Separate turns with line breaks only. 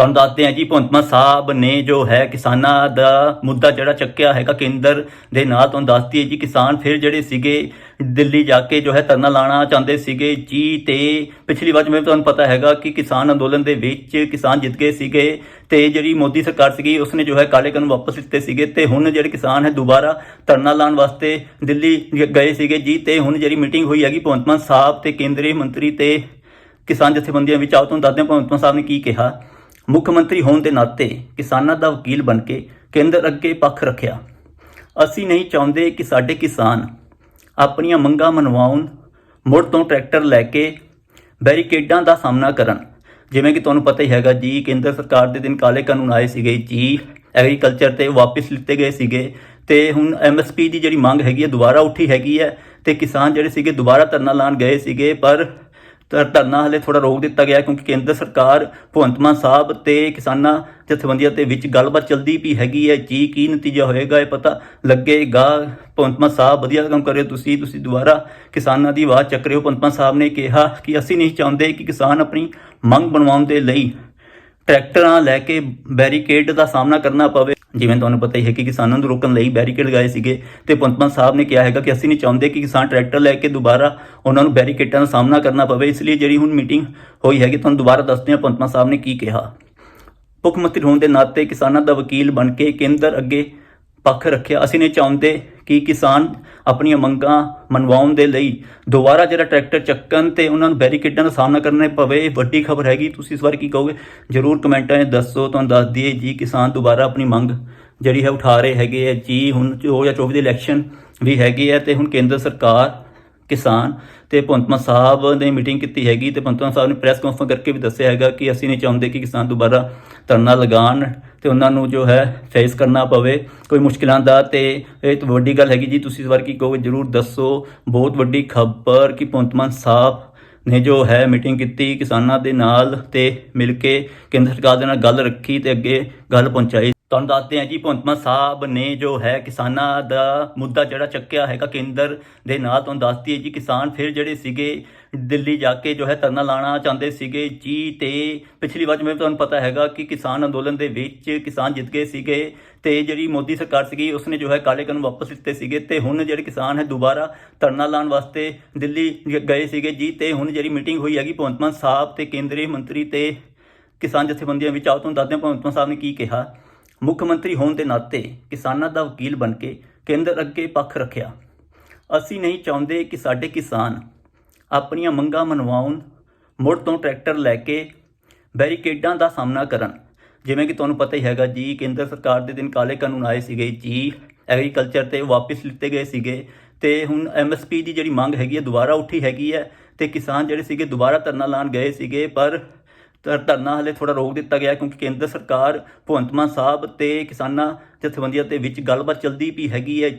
ਤੁਹਾਨੂੰ ਦੱਸਦੇ ਹਾਂ ਜੀ, ਭਗਵੰਤ ਮਾਨ ਸਾਹਿਬ ਨੇ ਜੋ ਹੈ ਕਿਸਾਨਾਂ ਦਾ ਮੁੱਦਾ ਜਿਹੜਾ ਚੱਕਿਆ ਹੈਗਾ ਕੇਂਦਰ ਦੇ ਨਾਲ, ਤੁਹਾਨੂੰ ਦੱਸਦੀ ਹੈ ਜੀ, ਕਿਸਾਨ ਫਿਰ ਜਿਹੜੇ ਸੀਗੇ ਦਿੱਲੀ ਜਾ ਕੇ ਜੋ ਹੈ ਧਰਨਾ ਲਾਣਾ ਚਾਹੁੰਦੇ ਸੀਗੇ ਜੀ, ਤੇ ਪਿਛਲੀ ਵਾਰ ਜਿਵੇਂ ਤੁਹਾਨੂੰ ਪਤਾ ਹੈਗਾ ਕਿ ਕਿਸਾਨ ਅੰਦੋਲਨ ਦੇ ਵਿੱਚ ਕਿਸਾਨ ਜਿੱਤ ਗਏ ਸੀਗੇ ਤੇ ਜਿਹੜੀ ਮੋਦੀ ਸਰਕਾਰ ਸੀਗੀ, ਉਸਨੇ ਜੋ ਹੈ ਕਾਲੇ ਕਾਨੂੰਨ ਵਾਪਸ ਲਿੱਤੇ ਸੀਗੇ ਤੇ ਹੁਣ ਜਿਹੜੇ ਕਿਸਾਨ ਹੈ ਦੁਬਾਰਾ ਧਰਨਾ ਲਾਉਣ ਵਾਸਤੇ ਦਿੱਲੀ ਗਏ ਸੀਗੇ ਜੀ, ਤੇ ਹੁਣ ਜਿਹੜੀ ਮੀਟਿੰਗ ਹੋਈ ਹੈਗੀ ਭਗਵੰਤ ਮਾਨ ਸਾਹਿਬ ਤੇ ਕੇਂਦਰੀ ਮੰਤਰੀ ਤੇ ਕਿਸਾਨ ਜਥੇਬੰਦੀਆਂ ਵਿੱਚ, ਆਓ ਤੁਹਾਨੂੰ ਦੱਸਦੇ ਹਾਂ ਭਗਵੰਤ ਮਾਨ ਸਾਹਿਬ ਨੇ ਕੀ ਕਿਹਾ। ਮੁੱਖ ਮੰਤਰੀ ਹੋਣ ਦੇ ਨਾਤੇ ਕਿਸਾਨਾਂ ਦਾ ਵਕੀਲ ਬਣ ਕੇ ਕੇਂਦਰ ਅੱਗੇ ਪੱਖ ਰੱਖਿਆ। ਅਸੀਂ ਨਹੀਂ ਚਾਹੁੰਦੇ ਕਿ ਸਾਡੇ ਕਿਸਾਨ ਆਪਣੀਆਂ ਮੰਗਾਂ ਮਨਵਾਉਣ, ਮੁੜ ਤੋਂ ਟਰੈਕਟਰ ਲੈ ਕੇ ਬੈਰੀਕੇਡਾਂ ਦਾ ਸਾਹਮਣਾ ਕਰਨ। ਜਿਵੇਂ ਕਿ ਤੁਹਾਨੂੰ ਪਤਾ ਹੀ ਹੈਗਾ ਜੀ, ਕੇਂਦਰ ਸਰਕਾਰ ਦੇ ਦਿਨ ਕਾਲੇ ਕਾਨੂੰਨ ਆਏ ਸੀਗੇ ਜੀ, ਐਗਰੀਕਲਚਰ ਤੇ ਵਾਪਸ ਲਿੱਤੇ ਗਏ ਸੀਗੇ ਤੇ ਹੁਣ ਐਮਐਸਪੀ ਦੀ ਜਿਹੜੀ ਮੰਗ ਹੈਗੀ ਹੈ, ਦੁਬਾਰਾ ਉੱਠੀ ਹੈਗੀ ਹੈ ਤੇ ਕਿਸਾਨ ਜਿਹੜੇ ਸੀਗੇ, ਦੁਬਾਰਾ ਧਰਨਾ ਲਾਣ ਗਏ ਸੀਗੇ, ਪਰ ਧਰਨਾ ਹਲੇ ਥੋੜਾ ਰੋਕ ਦਿੱਤਾ ਗਿਆ ਕਿਉਂਕਿ ਕੇਂਦਰ ਸਰਕਾਰ, ਭਗਵੰਤ ਮਾਨ ਸਾਹਿਬ ਤੇ ਕਿਸਾਨਾਂ ਜਥੇਬੰਦੀਆਂ ਦੇ ਵਿੱਚ ਗੱਲਬਾਤ ਚੱਲਦੀ ਵੀ ਹੈਗੀ ਹੈ। ਜੀ ਕੀ ਨਤੀਜਾ ਹੋਏਗਾ ਇਹ ਪਤਾ ਲੱਗੇਗਾ। ਭਗਵੰਤ ਮਾਨ ਸਾਹਿਬ, ਵਧੀਆ ਕੰਮ ਕਰ ਰਹੇ ਤੁਸੀਂ ਤੁਸੀਂ ਦੁਬਾਰਾ ਕਿਸਾਨਾਂ ਦੀ ਆਵਾਜ਼ ਚੱਕ ਰਹੇ ਹੋ। ਭਗਵੰਤ ਮਾਨ ਸਾਹਿਬ ਨੇ ਕਿਹਾ ਕਿ ਅਸੀਂ ਨਹੀਂ ਚਾਹੁੰਦੇ ਕਿ ਕਿਸਾਨ ਆਪਣੀ ਮੰਗ ਬਣਵਾਉਣ ਦੇ ਲਈ ਟਰੈਕਟਰਾਂ ਲੈ ਕੇ ਬੈਰੀਕੇਡ ਦਾ ਸਾਹਮਣਾ ਕਰਨਾ ਪਵੇ। ਜਿਵੇਂ ਤੁਹਾਨੂੰ ਪਤਾ ਹੀ ਹੈ ਕਿ ਕਿਸਾਨਾਂ ਨੂੰ ਰੋਕਣ ਲਈ ਬੈਰੀਕੇਡ ਲਗਾਏ ਸੀਗੇ ਤੇ ਭਗਵੰਤ ਸਾਹਿਬ ਨੇ ਕਿਹਾ ਹੈਗਾ ਕਿ ਅਸੀਂ ਨਹੀਂ ਚਾਹੁੰਦੇ ਕਿ ਕਿਸਾਨ ਟਰੈਕਟਰ ਲੈ ਕੇ ਦੁਬਾਰਾ ਉਹਨਾਂ ਨੂੰ ਬੈਰੀਕੇਡਾਂ ਦਾ ਸਾਹਮਣਾ ਕਰਨਾ ਪਵੇ। ਇਸ ਲਈ ਜਿਹੜੀ ਹੁਣ ਮੀਟਿੰਗ ਹੋਈ ਹੈਗੀ, ਤੁਹਾਨੂੰ ਦੁਬਾਰਾ ਦੱਸਦੇ ਹਾਂ ਭਗਵੰਤ ਸਾਹਿਬ ਨੇ ਕੀ ਕਿਹਾ। ਮੁੱਖ ਮੰਤਰੀ ਹੋਣ ਦੇ ਨਾਤੇ ਕਿਸਾਨਾਂ ਦਾ ਵਕੀਲ ਬਣ ਕੇ ਕੇਂਦਰ ਅੱਗੇ ਪੱਖ ਰੱਖਿਆ। ਅਸੀਂ ਨਹੀਂ ਚਾਹੁੰਦੇ ਕਿ ਕਿਸਾਨ ਆਪਣੀਆਂ ਮੰਗਾਂ ਮਨਵਾਉਣ ਦੇ ਲਈ ਦੁਬਾਰਾ ਜਿਹੜਾ ਟਰੈਕਟਰ ਚੱਕਣ ਤੇ ਉਹਨਾਂ ਨੂੰ ਬੈਰੀਕੇਡਾਂ ਦਾ ਸਾਹਮਣਾ ਕਰਨਾ ਪਵੇ, ਇਹ ਵੱਡੀ ਖਬਰ ਹੈਗੀ। ਤੁਸੀਂ ਇਸ ਬਾਰੇ ਕੀ ਕਹੋਗੇ? ਜਰੂਰ ਕਮੈਂਟਾਂ 'ਚ ਦੱਸੋ, ਤੁਹਾਨੂੰ ਦੱਸ ਦਈਏ ਜੀ, ਕਿਸਾਨ ਦੁਬਾਰਾ ਆਪਣੀ ਮੰਗ ਜਿਹੜੀ ਹੈ ਉਠਾ ਰਹੇ ਹੈਗੇ ਆ ਜੀ, ਹੁਣ 2024 ਦੇ ਇਲੈਕਸ਼ਨ ਵੀ ਹੈਗੇ ਹੈ ਤੇ ਹੁਣ ਕੇਂਦਰ ਸਰਕਾਰ ਕਿਸਾਨ ਤੇ ਭਗਵੰਤ ਮਾਨ ਸਾਹਿਬ ਨੇ ਮੀਟਿੰਗ ਕੀਤੀ ਹੈਗੀ ਤੇ ਭਗਵੰਤ ਮਾਨ ਸਾਹਿਬ ਨੇ ਪ੍ਰੈਸ ਕਾਨਫਰੰਸ ਕਰਕੇ ਵੀ ਦੱਸਿਆ ਹੈਗਾ ਕਿ ਅਸੀਂ ਨਹੀਂ ਚਾਹੁੰਦੇ ਕਿ ਕਿਸਾਨ ਦੁਬਾਰਾ ਧਰਨਾ ਲਗਾਉਣ ਤੇ ਉਹਨਾਂ ਨੂੰ ਜੋ ਹੈ ਫੇਸ ਕਰਨਾ ਪਵੇ। ਕੋਈ ਮੁਸ਼ਕਿਲਾਂ ਦਾ ਤੇ ਇਹ ਤਾਂ ਵੱਡੀ ਗੱਲ ਹੈਗੀ ਜੀ, ਤੁਸੀਂ ਇਸ ਵਾਰ ਕੀ ਕਹੋਗੇ ਜਰੂਰ ਦੱਸੋ। ਬਹੁਤ ਵੱਡੀ ਖਬਰ ਕਿ ਭਗਵੰਤ ਮਾਨ ਸਾਹਿਬ ਨੇ ਜੋ ਹੈ ਮੀਟਿੰਗ ਕੀਤੀ ਕਿਸਾਨਾਂ ਦੇ ਨਾਲ ਤੇ ਮਿਲ ਕੇ ਕੇਂਦਰ ਸਰਕਾਰ ਦੇ ਨਾਲ ਗੱਲ ਰੱਖੀ ਤੇ ਅੱਗੇ ਗੱਲ ਪਹੁੰਚਾਈ। ਤੁਹਾਨੂੰ ਦੱਸਦੇ ਹਾਂ ਜੀ, ਭਗਵੰਤ ਮਾਨ ਸਾਹਿਬ ਨੇ ਜੋ ਹੈ ਕਿਸਾਨਾਂ ਦਾ ਮੁੱਦਾ ਜਿਹੜਾ ਚੱਕਿਆ ਹੈਗਾ ਕੇਂਦਰ ਦੇ ਨਾਲ, ਤੁਹਾਨੂੰ ਦੱਸਦੀ ਹੈ ਜੀ, ਕਿਸਾਨ ਫਿਰ ਜਿਹੜੇ ਸੀਗੇ ਦਿੱਲੀ ਜਾ ਕੇ ਜੋ ਹੈ ਧਰਨਾ ਲਾਣਾ ਚਾਹੁੰਦੇ ਸੀਗੇ ਜੀ ਤੇ ਪਿਛਲੀ ਵਾਰ ਜਿਵੇਂ ਤੁਹਾਨੂੰ ਪਤਾ ਹੈਗਾ ਕਿ ਕਿਸਾਨ ਅੰਦੋਲਨ ਦੇ ਵਿੱਚ ਕਿਸਾਨ ਜਿੱਤ ਗਏ ਸੀਗੇ ਤੇ ਜਿਹੜੀ ਮੋਦੀ ਸਰਕਾਰ ਸੀਗੀ, ਉਸਨੇ ਜੋ ਹੈ ਕਾਲੇ ਕਾਨੂੰਨ ਵਾਪਸ ਲਿੱਤੇ ਸੀਗੇ ਤੇ ਹੁਣ ਜਿਹੜੇ ਕਿਸਾਨ ਹੈ ਦੁਬਾਰਾ ਧਰਨਾ ਲਾਉਣ ਵਾਸਤੇ ਦਿੱਲੀ ਗ- ਗਏ ਸੀਗੇ ਜੀ ਤੇ ਹੁਣ ਜਿਹੜੀ ਮੀਟਿੰਗ ਹੋਈ ਹੈਗੀ ਭਗਵੰਤ ਮਾਨ ਸਾਹਿਬ ਤੇ ਕੇਂਦਰੀ ਮੰਤਰੀ ਤੇ ਕਿਸਾਨ ਜਥੇਬੰਦੀਆਂ ਵਿੱਚ, ਆਓ ਤੁਹਾਨੂੰ ਦੱਸਦੇ ਹਾਂ ਭਗਵੰਤ ਮਾਨ ਸਾਹਿਬ ਨੇ ਕੀ ਕਿਹਾ। ਮੁੱਖ ਮੰਤਰੀ ਹੋਣ ਦੇ ਨਾਤੇ ਕਿਸਾਨਾਂ ਦਾ ਵਕੀਲ ਬਣ ਕੇ ਕੇਂਦਰ ਅੱਗੇ ਪੱਖ ਰੱਖਿਆ। ਅਸੀਂ ਨਹੀਂ ਚਾਹੁੰਦੇ ਕਿ ਸਾਡੇ ਕਿਸਾਨ ਆਪਣੀਆਂ ਮੰਗਾਂ ਮਨਵਾਉਣ, ਮੁੜ ਤੋਂ ਟਰੈਕਟਰ ਲੈ ਕੇ ਬੈਰੀਕੇਡਾਂ ਦਾ ਸਾਹਮਣਾ ਕਰਨ। ਜਿਵੇਂ ਕਿ ਤੁਹਾਨੂੰ ਪਤਾ ਹੀ ਹੈਗਾ ਜੀ, ਕੇਂਦਰ ਸਰਕਾਰ ਦੇ ਦਿਨ ਕਾਲੇ ਕਾਨੂੰਨ ਆਏ ਸੀਗੇ ਜੀ, ਐਗਰੀਕਲਚਰ ਤੇ ਵਾਪਸ ਲਿੱਤੇ ਗਏ ਸੀਗੇ ਤੇ ਹੁਣ ਐਮਐਸਪੀ ਦੀ ਜਿਹੜੀ ਮੰਗ ਹੈਗੀ ਹੈ, ਦੁਬਾਰਾ ਉੱਠੀ ਹੈਗੀ ਹੈ ਤੇ ਕਿਸਾਨ ਜਿਹੜੇ ਸੀਗੇ, ਦੁਬਾਰਾ ਧਰਨਾ ਲਾਣ ਗਏ ਸੀਗੇ, ਪਰ ਧਰਨਾ ਹਲੇ ਥੋੜਾ ਰੋਕ ਦਿੱਤਾ ਗਿਆ ਕਿਉਂਕਿ ਕੇਂਦਰ ਸਰਕਾਰ ਭਗਵੰਤ ਮਾਨ ਸਾਹਿਬ ਤੇ ਕਿਸਾਨਾਂ ਜਥੇਬੰਦੀਆਂ ਦੇ ਵਿੱਚ ਗੱਲਬਾਤ ਚੱਲਦੀ ਵੀ ਹੈਗੀ ਹੈ। ਜੀ